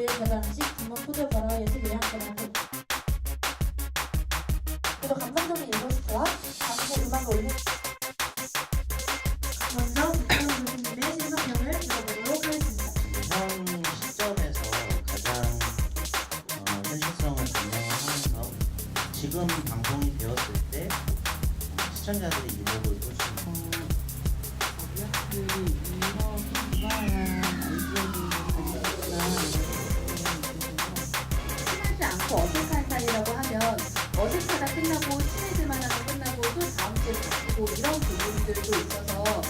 위에 계단식 주먹 포드 버러 예술 요양대라고 그리고 감성적인 일러스트와 광고 음악을 올린 먼저 북한 교수님의 신성명을 들어보도록 하겠습니다. 어, 지금 방송이 되었을 때 어, 시청자들의 이목을 있는 끝나고 친해질 만 하다 끝나고 또 다음 주에 바뀌고 이런 부분들도 있어서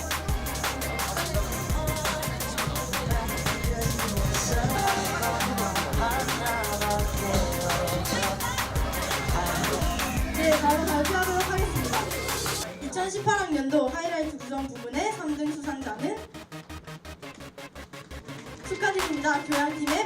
네, 바로 발표하도록 하겠습니다. 2018학년도 하이라이트 구성 부문의 3등 수상자는 축하드립니다. 교양팀의